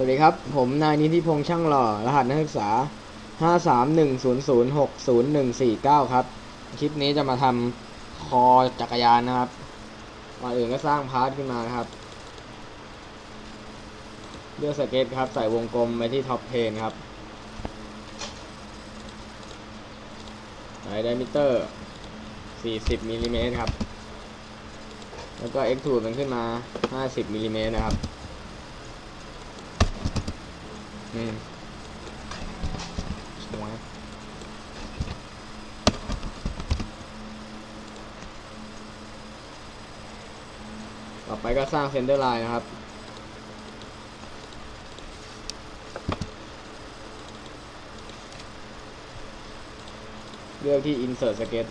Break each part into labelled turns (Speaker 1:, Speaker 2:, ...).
Speaker 1: สวัสดีครับ ผมนายนิติพงษ์ช่างหล่อ รหัสนักศึกษา 5310060149 ครับ คลิปนี้จะมาทำคอจักรยานนะครับก่อนอื่นก็สร้างพาร์ทขึ้นมานะครับ เลือกสเก็ตครับ ใส่วงกลมไปที่ท็อปเพนครับ ใส่ไดมิเตอร์ 40มิลลิเมตรครับ แล้วก็ extrude มันขึ้นมา 50มิลลิเมตรนะครับ อืมสวยต่อไปก็สร้างเซนเตอร์ไลน์นะครับเลือกที่ insert sketch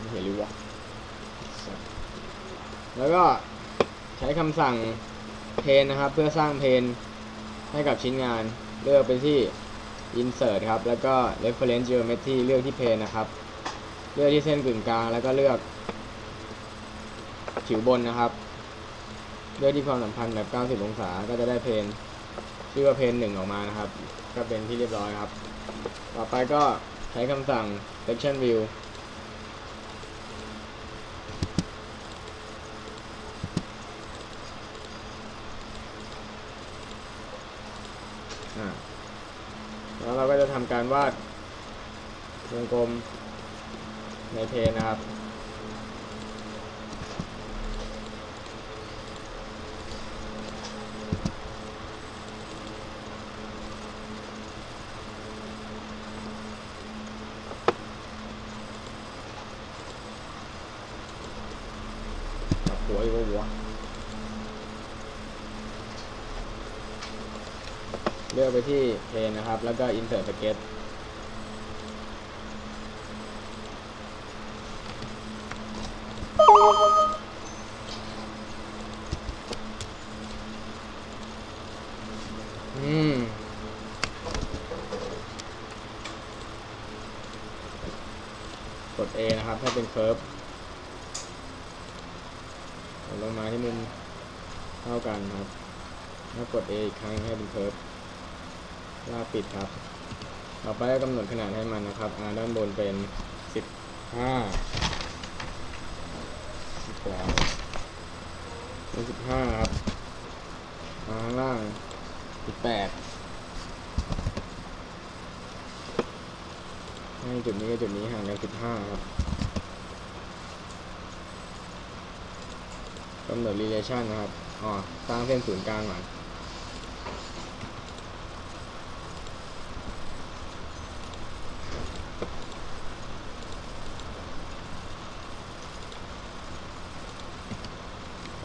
Speaker 1: ไม่เห็นหรือวะ แล้วก็ใช้คำสั่งเพนนะครับ เพื่อสร้างเพนให้กับชิ้นงานเลือกไปที่ insert ครับ แล้วก็ reference geometry เลือกที่เพนนะครับ เลือกที่เส้นกึ่งกลาง แล้วก็เลือกผิวบนนะครับ เลือกที่ความสัมพันธ์แบบ 90 องศา ก็จะได้เพนชื่อว่าเพนหนึ่งออกมานะครับ ก็เป็นที่เรียบร้อยครับ ต่อไปก็ใช้คำสั่ง section view แล้วเราก็จะทำการวาดวงกลมในเพนนะครับกับหัวอีกหัว เลือกไปที่เพนนะครับ แล้วก็ insert sketch อืม กด A นะครับให้เป็นเคิร์ฟลงมาที่มุมเท่ากันครับ แล้วกด A อีกครั้งให้เป็นเคิร์ฟ ลากปิดครับ ต่อไปก็กำหนดขนาดให้มันนะครับอ่าด้านบนเป็นสิบห้าสิบแป็นสิบห้าครับข้างล่างสิบแปดให้จุดนี้กับจุดนี้ห่างกันสิบห้าครับกำหนด relation นะครับ อ๋อ สร้างเส้นศูนย์กลางก่อน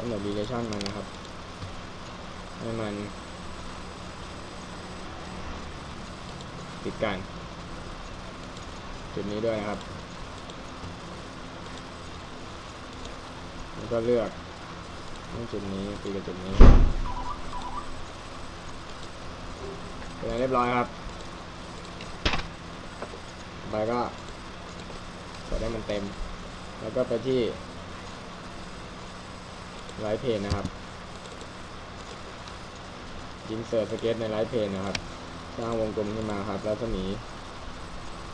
Speaker 1: กำหนด relation มันนะครับ ให้มันติดกัน จุดนี้ด้วยนะครับแล้วก็เลือกจุดนี้ตีกับจุดนี้เป็นเรียบร้อยครับไปก็กดให้มันเต็ม แล้วก็ไปที่ ไลท์เพนนะครับ insert sketch ในไลท์เพนนะครับ สร้างวงกลมขึ้นมาครับแล้วจะมี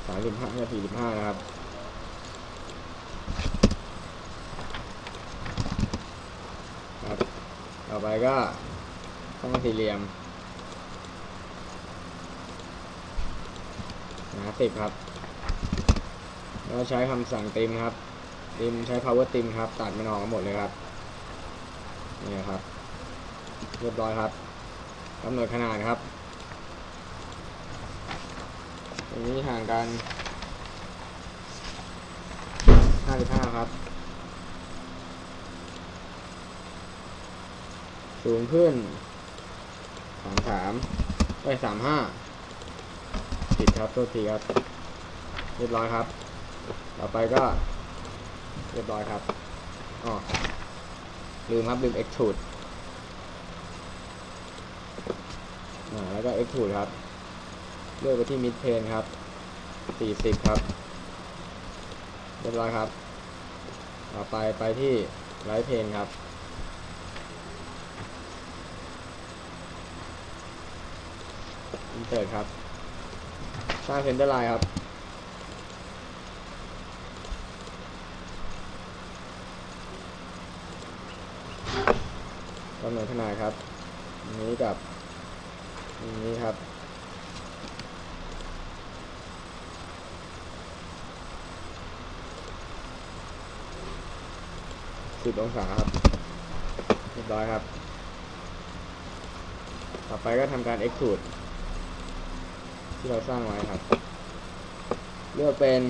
Speaker 1: 35กับ45นะครับ ครับ ต่อไปก็สร้างสี่เหลี่ยมนาสิบครับแล้วใช้คำสั่งติมครับ ติมใช้ power ติมครับ ตัดมันออกหมดเลยครับ นี่ครับ เรียบร้อยครับกำหนดขนาดครับตรงนี้ห่างกัน 55 ครับ สูงขึ้น 33ไป35ผิดครับ โทษทีครับ เรียบร้อยครับ ต่อไปก็ เรียบร้อยครับอ๋อ ลืมครับลืม extrude แล้วก็ extrude ครับ เลือกไปที่ mid plane ครับ 40 ครับ เรียบร้อยครับ ต่อไปไปที่ right plane ครับ insert ครับสร้าง center line ครับ กำหนดขนาดครับ นี้กับนี้ครับ สิบองศาครับ เรียบร้อยครับ ต่อไปก็ทำการ extrude ที่เราสร้างไว้ครับ เลือกเป็น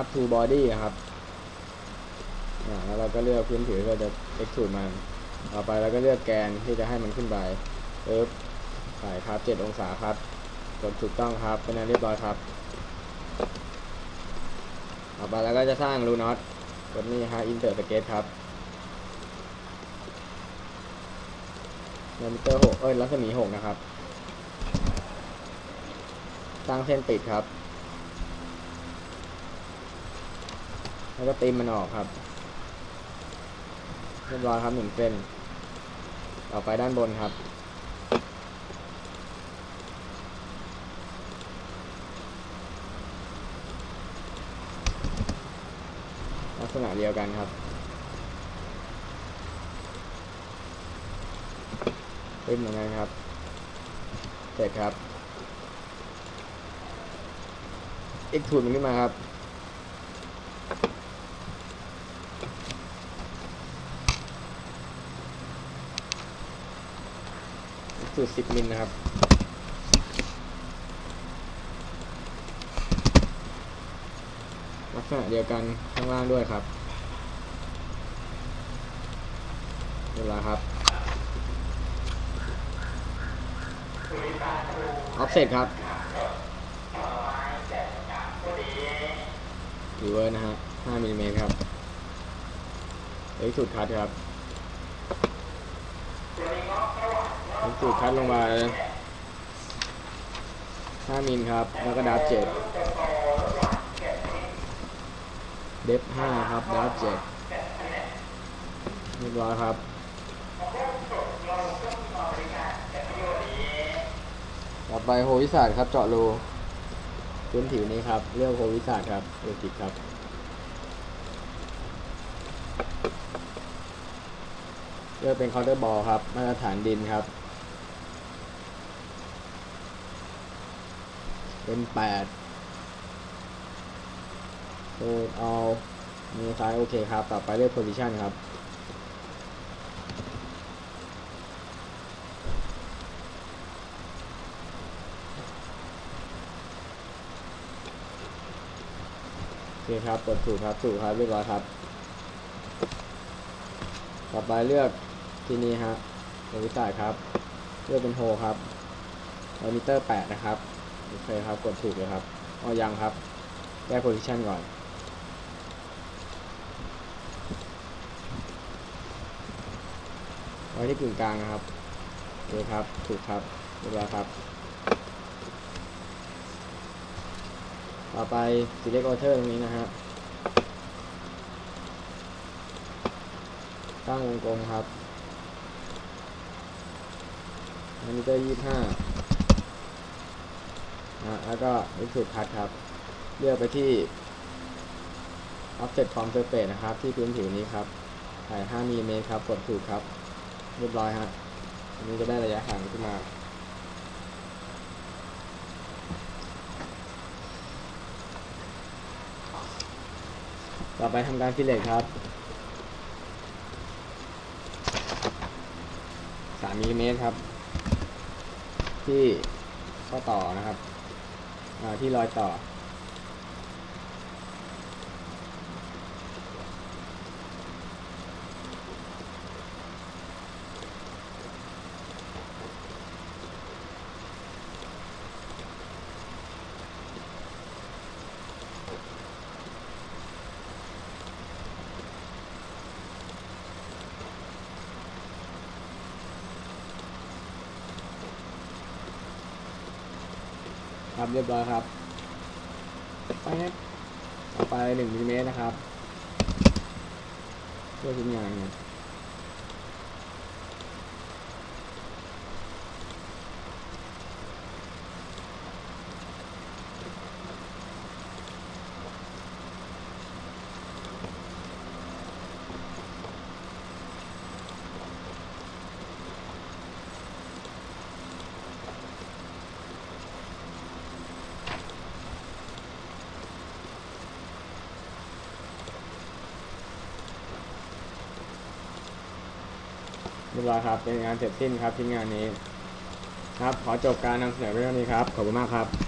Speaker 1: up to body นะครับแล้วเราก็เลือกพื้นผิวเราจะ extrude มัน ต่อไปเราก็เลือกแกนที่จะให้มันขึ้นไปปึ๊บใส่ครับ7องศาครับกดถูกต้องครับเป็นอันเรียบร้อยครับ ต่อไปเราก็จะสร้างรูน็อตกดนี่ฮะ insert sketch ครับเดมิเตอร์6เอ้ยรัศมี6นะครับ สร้างเส้นติดครับ แล้วก็ตีมมันออกครับ เรียบร้อยครับหนึ่งเส้น ต่อไปด้านบนครับ ลักษณะเดียวกันครับเป็นเหมือนกันครับ เสร็จครับอีกทูดมันขึ้นมาครับ สูตร 10 มิลนะครับ ลักษณะเดียวกันข้างล่างด้วยครับเวลาครับ ออฟเซตครับรีเวอร์นะฮะ5มิลลิเมตรครับเอ็กซ์สูตรคัดครับ ผมสูตรคัดลงมา5มิลครับ แล้วก็ดับเจ็ดเดฟ5ครับดับเจ็ดเรียบร้อยครับต่อไปโฮวิสาดครับเจาะรูพื้นผิวนี้ครับ เลือกโฮวิสาดครับเลือกติดครับเลือกเป็นคาน์เตอร์บอลครับ มาตรฐานดินครับ เป็นแปดโดนเอามือซ้ายโอเคครับ ต่อไปเลือกโพซิชันครับโอเคครับกดถูกครับถูกครับเรียบร้อยครับ ต่อไปเลือกที่นี่ฮะโพซิชันครับ เลือกเป็นโฮครับอมิเตอร์8นะครับ โอเคครับ กดถูกเลยครับอ๋อยังครับแก้โพซิชันก่อน ไว้ที่กึ่งกลางนะครับโอเคครับ ถูกครับเรียบร้อยครับ ต่อไป select order ตรงนี้นะฮะตั้งวงกลมครับมิเตอร์ยี่ห้า นะแล้วก็ลิสุดคัดครับ เลือกไปที่ offset from surface นะครับ ที่พื้นผิวนี้ครับถ่าย5มิลลิเมตรครับ กดถูกครับ เรียบร้อยฮะอันนี้จะได้ระยะห่างขึ้นมา ต่อไปทำการฟิลเลตครับ3มิลลิเมตรครับ ที่ข้อต่อนะครับ ที่รอยต่อ ครับ เรียบร้อยครับไปครับต่อไปหนึ่งมิลลิเมตรนะครับเพื่อชิ้นงานเนี่ย รียบร้อยครับ เป็นงานเสร็จสิ้นครับชิ้นงานนี้ ครับ ขอจบการนำเสนอเรื่องนี้ครับ ขอบคุณมากครับ